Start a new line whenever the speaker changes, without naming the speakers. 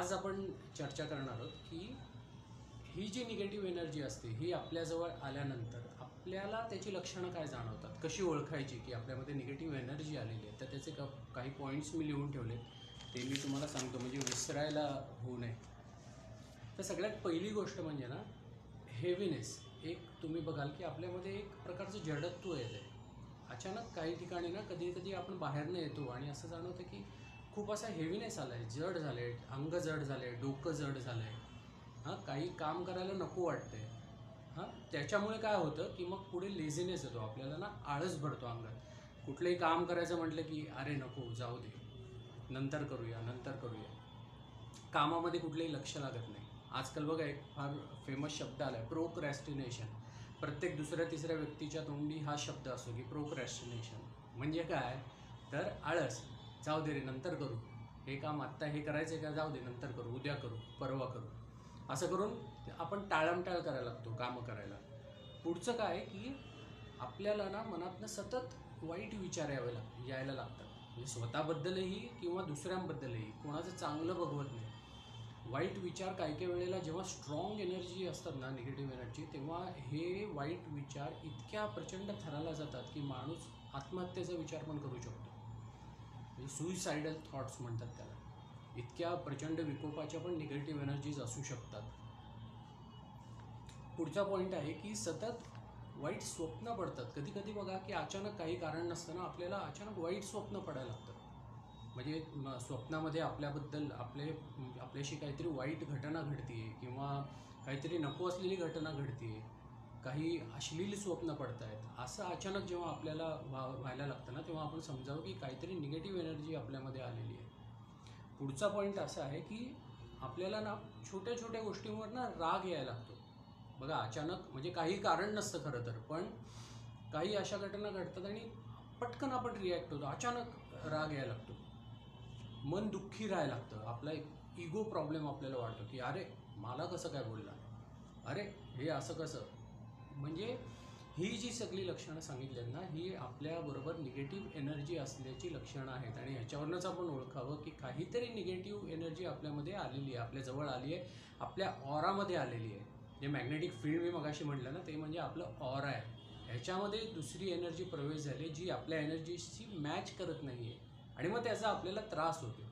आज आपण चर्चा करणार आहोत की ही जी निगेटिव्ह एनर्जी असते ही आपल्याजवळ आल्यानंतर आपल्याला त्याची लक्षणं काय जाणवतात? कशी ओळखायची की आपल्यामध्ये निगेटिव्ह एनर्जी आलेली आहे? तर त्याचे का काही पॉईंट्स मी लिहून ठेवले. ते मी तुम्हाला सांगतो म्हणजे विसरायला होऊ नये. तर सगळ्यात पहिली गोष्ट म्हणजे ना हेवीनेस एक तुम्ही बघाल की आपल्यामध्ये एक प्रकारचं जडत्व येते अचानक काही ठिकाणी ना कधी कधी आपण बाहेरनं येतो आणि असं जाणवतं की खूप असा हेवीनेस आला आहे जड झालं आहे अंग जड झालं आहे डोकं जड झालं आहे हां काही काम करायला नको वाटते हां त्याच्यामुळे काय होतं की मग पुढे लेझीनेस येतो. आपल्याला ना आळस भरतो अंगात. कुठलंही काम करायचं म्हटलं की अरे नको जाऊ दे. नंतर करूया नंतर करूया. कामामध्ये कुठलंही लक्ष लागत नाही. आजकाल बघा एक फार फेमस शब्द आला आहे प्रोक्रॅस्टिनेशन प्रत्येक दुसऱ्या तिसऱ्या व्यक्तीच्या तोंडी हा शब्द असतो की प्रोक्रॅस्टिनेशन म्हणजे काय? तर आळस. जाऊ दे रे नंतर करू. हे काम आत्ता हे करायचं आहे का? जाऊ दे नंतर करू उद्या करू परवा करू. असं करून आपण टाळमटाळ करायला लागतो कामं करायला. पुढचं काय की आपल्याला ना मनातनं सतत वाईट विचार यावे लाग यायला लागतात. म्हणजे स्वतःबद्दलही किंवा दुसऱ्यांबद्दलही. कोणाचं चांगलं बघवत नाही. वाईट विचार काही काही वेळेला जेव्हा स्ट्रॉंग एनर्जी असतात ना निगेटिव्ह एनर्जी तेव्हा हे वाईट विचार इतक्या प्रचंड थराला जातात की माणूस आत्महत्येचा विचार पण करू शकतो. म्हणजे सुईसायडल थॉट्स म्हणतात त्याला. इतक्या प्रचंड विकोपाच्या पण निगेटिव्ह एनर्जीज असू शकतात. पुढचा पॉईंट आहे की सतत वाईट स्वप्न पडतात. कधी कधी बघा की अचानक काही कारण नसताना आपल्याला अचानक वाईट स्वप्न पडायला लागतं. म्हणजे स्वप्नामध्ये आपल्याबद्दल आपले आपल्याशी काहीतरी वाईट घटना घडतीये किंवा काहीतरी नको असलेली घटना घडतीये. काही अश्लील स्वप्न पडत आहेत असं अचानक जेव्हा आपल्याला व्हा व्हायला लागतं ना तेव्हा आपण समजावं की काहीतरी निगेटिव्ह एनर्जी आपल्यामध्ये आलेली आहे. पुढचा पॉईंट असा आहे की आपल्याला ना छोट्या छोट्या गोष्टींवर ना राग यायला लागतो. बघा अचानक म्हणजे काही कारण नसतं खरं तर पण काही अशा घटना घडतात आणि पटकन आपण रिॲक्ट होतो अचानक राग यायला लागतो. मन दुःखी राहायला लागतं. आपला एक इगो प्रॉब्लेम आपल्याला वाटतो की अरे मला कसं काय बोलला? अरे हे असं कसं? म्हणजे ही जी सगळी लक्षणं सांगितली आहेत ना ही आपल्याबरोबर निगेटिव्ह एनर्जी असल्याची लक्षणं आहेत. आणि ह्याच्यावरनंच आपण ओळखावं की काहीतरी निगेटिव्ह एनर्जी आपल्यामध्ये आलेली आहे आपल्या जवळ आली आहे आपल्या ऑरामध्ये आलेली आहे. जे मॅग्नेटिक फील्ड मी मगाशी म्हटलं ना ते म्हणजे आपलं ऑरा आहे. ह्याच्यामध्ये दुसरी एनर्जी प्रवेश झाली जी आपल्या एनर्जीशी मॅच करत नाही आहे आणि मग त्याचा आपल्याला त्रास होतो.